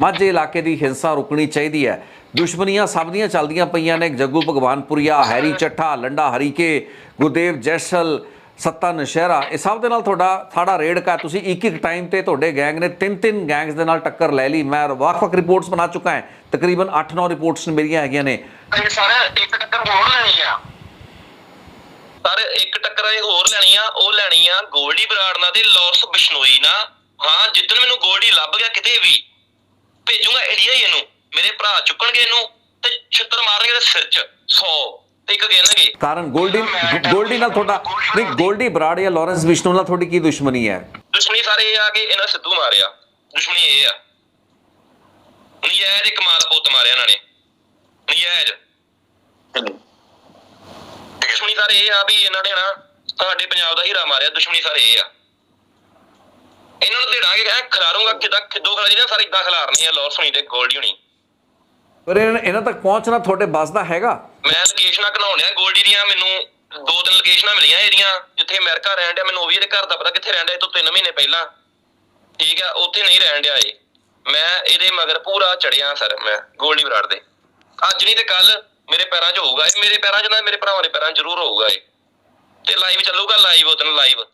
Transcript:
ਮਾਝੇ ਇਲਾਕੇ ਦੀ ਹਿੰਸਾ ਰੁਕਣੀ ਚਾਹੀਦੀ ਹੈ। ਦੁਸ਼ਮਣੀਆਂ ਸਭ ਦੀਆਂ ਚੱਲਦੀਆਂ ਪਈਆਂ ਨੇ। ਜੱਗੂ ਭਗਵਾਨਪੁਰੀਆ, ਹੈਰੀ ਚੱਠਾ, ਲੰਡਾ ਹਰੀਕੇ, ਗੁਰਦੇਵ ਜੈਸਲ, ਸੱਤਾ ਨਸ਼ਹਿਰਾ, ਇਹ ਸਭ ਦੇ ਨਾਲ ਤੁਹਾਡਾ ਸਾਡਾ ਰੇਡ ਕਾ ਤੁਸੀਂ ਇੱਕ ਇੱਕ ਟਾਈਮ ਤੇ ਤੁਹਾਡੇ ਗੈਂਗ ਨੇ ਤਿੰਨ ਤਿੰਨ ਗੈਂਗਸ ਦੇ ਨਾਲ ਟੱਕਰ ਲੈ ਲਈ। ਮੈਂ ਵੱਖ-ਵੱਖ ਰਿਪੋਰਟਸ ਬਣਾ ਚੁੱਕਾ ਹਾਂ। ਤਕਰੀਬਨ 8-9 ਰਿਪੋਰਟਸ ਮੇਰੀਆਂ ਹੈਗੀਆਂ ਨੇ। ਸਰ, ਇੱਕ ਟੱਕਰ ਹੋਰ ਲੈਣੀ ਆ। ਸਰ, ਇੱਕ ਟੱਕਰ ਹੋਰ ਲੈਣੀ ਆ। ਉਹ ਲੈਣੀ ਆ ਗੋਲਡੀ ਬਰਾੜ ਨਾਲ ਤੇ ਲਾਰਸ ਬਿਸ਼ਨੋਈ ਨਾਲ। ਹਾਂ, ਜਿੱਦਣ ਮੈਨੂੰ ਗੋਲਡੀ ਲੱਭ ਗਿਆ ਕਿਤੇ ਵੀ ਭੇਜੂਗਾ ਇੰਡੀਆ ਹੀ ਇਹਨੂੰ। ਮੇਰੇ ਭਰਾ ਚੁੱਕਣਗੇ ਇਹਨੂੰ ਤੇ ਛਿੱਤਰ ਮਾਰਨਗੇ ਇਹਦੇ ਸਿਰ 'ਚ 100 ਤੇ ਇੱਕ ਗਿਣਨਗੇ। ਕਾਰਨ ਗੋਲਡੀ ਗੋਲਡੀ ਨਾਲ ਤੁਹਾਡਾ ਨਹੀਂ ਗੋਲਡੀ ਬਰਾੜ ਜਾਂ ਲਾਰੈਂਸ ਵਿਸ਼ਨੂੰ ਨਾਲ ਤੁਹਾਡੀ ਕੀ ਦੁਸ਼ਮਣੀ ਹੈ? ਦੁਸ਼ਮਣੀ ਸਾਰੇ ਇਹ ਆ ਕਿ ਇਹਨਾਂ ਸਿੱਧੂ ਮਾਰਿਆ। ਦੁਸ਼ਮਣੀ ਇਹ ਆ। ਨਜਾਇਜ਼ ਇੱਕ ਮਾਲ ਪੁੱਤ ਮਾਰਿਆ ਇਹਨਾਂ ਨੇ। ਨਜਾਇਜ਼। ਦੁਸ਼ਮਣੀ ਸਾਰੇ ਇਹ ਆ ਵੀ ਇਹਨਾਂ ਨੇ ਨਾ ਸਾਡੇ ਪੰਜਾਬ ਦਾ ਹੀਰਾ ਮਾਰਿਆ। ਦੁਸ਼ਮਣੀ ਸਾਰੇ ਇਹ ਆ। ਇਹਨਾਂ ਨੂੰ ਢੇੜਾਂਗੇ ਐ ਖਿਲਾਰੂੰਗਾ ਕਿਦਾਂ ਖਿੱਦੋ ਖਿਲਾ ਜਿਹੜਾ ਸਾਰੇ ਇਦਾਂ ਖਿਲਾਰਨੀ ਆ ਲੋਰ ਸੁਣੀ ਤੇ ਗੋਲਡੀ ਹੁਣੀ। ਪਰ ਇਹਨਾਂ ਤੱਕ ਪਹੁੰਚਣਾ ਤੁਹਾਡੇ ਬਸ ਦਾ ਹੈਗਾ? ਮੈਂ ਲੋਕੇਸ਼ਨਾਂ ਘਲਾਉਣਿਆ ਗੋਲਡੀ ਦੀਆਂ ਮੈਨੂੰ ਦੋ ਤਿੰਨ ਲੋਕੇਸ਼ਨਾਂ ਮਿਲੀਆਂ ਇਹਦੀਆਂ ਜਿੱਥੇ ਅਮਰੀਕਾ ਰਹਿਣ ਡਿਆ ਮੈਨੂੰ ਉਹ ਵੀ ਇਹਦੇ ਘਰ ਦਾ ਪਤਾ ਕਿੱਥੇ ਰਹਿਣ ਡਿਆ ਇਹ ਤੋਂ 3 ਮਹੀਨੇ ਪਹਿਲਾਂ। ਠੀਕ ਆ ਉੱਥੇ ਨਹੀਂ ਰਹਿਣ ਡਿਆ ਇਹ। ਮੈਂ ਇਹਦੇ ਮਗਰ ਪੂਰਾ ਚੜਿਆ ਸਰ ਮੈਂ ਗੋਲਡੀ ਬਰਾੜ ਦੇ। ਅੱਜ ਨਹੀਂ ਤੇ ਕੱਲ ਮੇਰੇ ਪੈਰਾਂ 'ਚ ਹੋਊਗਾ ਇਹ ਮੇਰੇ ਪੈਰਾਂ 'ਚ ਨਾ ਮੇਰੇ ਭਰਾਵਾਂ ਦੇ ਪੈਰਾਂ 'ਚ ਜ਼ਰੂਰ ਹੋਊਗਾ ਇਹ। ਤੇ ਲਾਈਵ ਚੱਲੂਗਾ ਲਾਈਵ ਉਹਦਨ ਲਾਈਵ